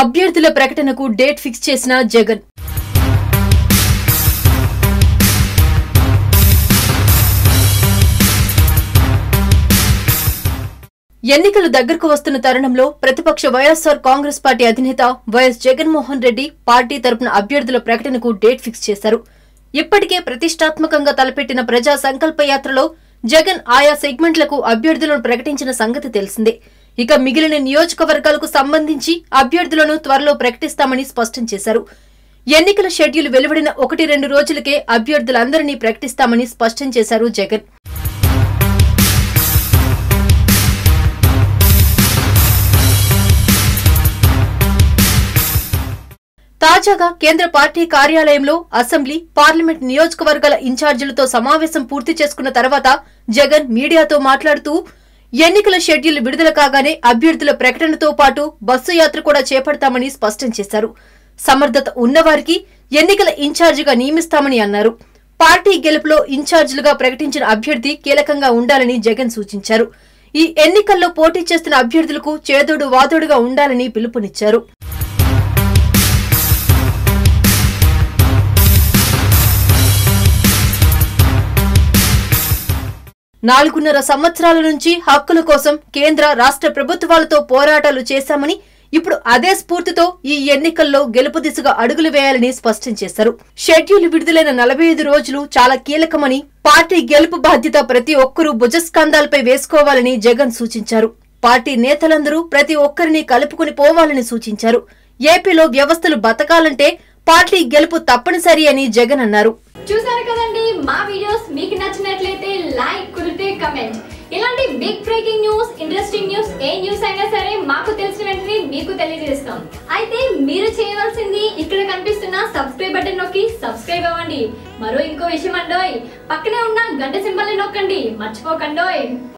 అభ్యర్థుల ప్రకటనకు date fix చేసిన జగన్. ఎన్నికలు దగ్గరకు వస్తున్న తరుణంలో ప్రతిపక్ష వైఎస్సార్ కాంగ్రెస్ పార్టీ అధినేత వైఎస్ జగన్మోహన్ రెడ్డి పార్టీ తరపున అభ్యర్థుల ప్రకటనకు డేట్ ఫిక్స్ చేశారు. ఇప్పటికే ప్రతిష్టాత్మకంగా తలపెట్టిన ప్రజా సంకల్ప యాత్రలో జగన్ ఆయా సెగ్మెంట్లకు అభ్యర్థులను ప్రకటించిన సంగతి తెలిసిందే. ఇక మిగిలిన నియోజకవర్గాలకు సంబంధించి అభ్యర్థులను త్వరలో ప్రకటిస్తామని స్పష్టం చేశారు. ఎన్నికల షెడ్యూల్ వెలువడిన ఒకటి రెండు రోజులకే అభ్యర్థులందరినీ ప్రకటిస్తామని స్పష్టం చేశారు జగన్. తాజాగా కేంద్ర పార్టీ కార్యాలయంలో అసెంబ్లీ పార్లమెంట్ నియోజకవర్గాల ఇన్ఛార్జీలతో సమావేశం పూర్తి చేసుకున్న తర్వాత జగన్ మీడియాతో మాట్లాడుతూ ఎన్నికల షెడ్యూల్ విడుదల కాగానే అభ్యర్థుల ప్రకటనతో పాటు బస్సు యాత్ర కూడా చేపడతామని స్పష్టం చేశారు. సమర్థత ఉన్నవారికి ఎన్నికల ఇన్ఛార్జిగా నియమిస్తామని అన్నారు. పార్టీ గెలుపులో ఇన్ఛార్జీలుగా ప్రకటించిన అభ్యర్థి కీలకంగా ఉండాలని జగన్ సూచించారు. ఈ ఎన్నికల్లో పోటీ చేస్తున్న అభ్యర్థులకు చేదోడు వాదోడుగా ఉండాలని పిలుపునిచ్చారు. నాలుగున్నర సంవత్సరాల నుంచి హక్కుల కోసం కేంద్ర రాష్ట్ర ప్రభుత్వాలతో పోరాటాలు చేశామని ఇప్పుడు అదే స్ఫూర్తితో ఈ ఎన్నికల్లో గెలుపు దిశగా అడుగులు వేయాలని స్పష్టం చేశారు. షెడ్యూల్ విడుదలైన నలభై ఐదు రోజులు చాలా కీలకమని పార్టీ గెలుపు బాధ్యత ప్రతి ఒక్కరూ భుజస్కంధాలపై వేసుకోవాలని జగన్ సూచించారు. పార్టీ నేతలందరూ ప్రతి ఒక్కరిని కలుపుకుని పోవాలని సూచించారు. ఏపీలో వ్యవస్థలు బతకాలంటే పార్టీ గెలుపు తప్పనిసరి అని జగన్ అన్నారు. చూసారు కదండి మా వీడియోస్ మీకు నచ్చినట్లయితే కమెంట్ ఇలాంటి big breaking news interesting news ఏ న్యూస్ అయినా సరే మాకు తెలిసిన వెంటనే మీకు తెలియజేస్తాం. అయితే మీరు చేయవలసింది ఇక్కడ కనిపిస్తున్న సబ్స్క్రైబ్ బటన్ నొక్కి సబ్స్క్రైబ్ అవ్వండి. మరో ఇంకో విషయం అండోయ్. పక్కనే ఉన్న గంట సింబల్ నొక్కండి. మర్చిపోకండోయ్.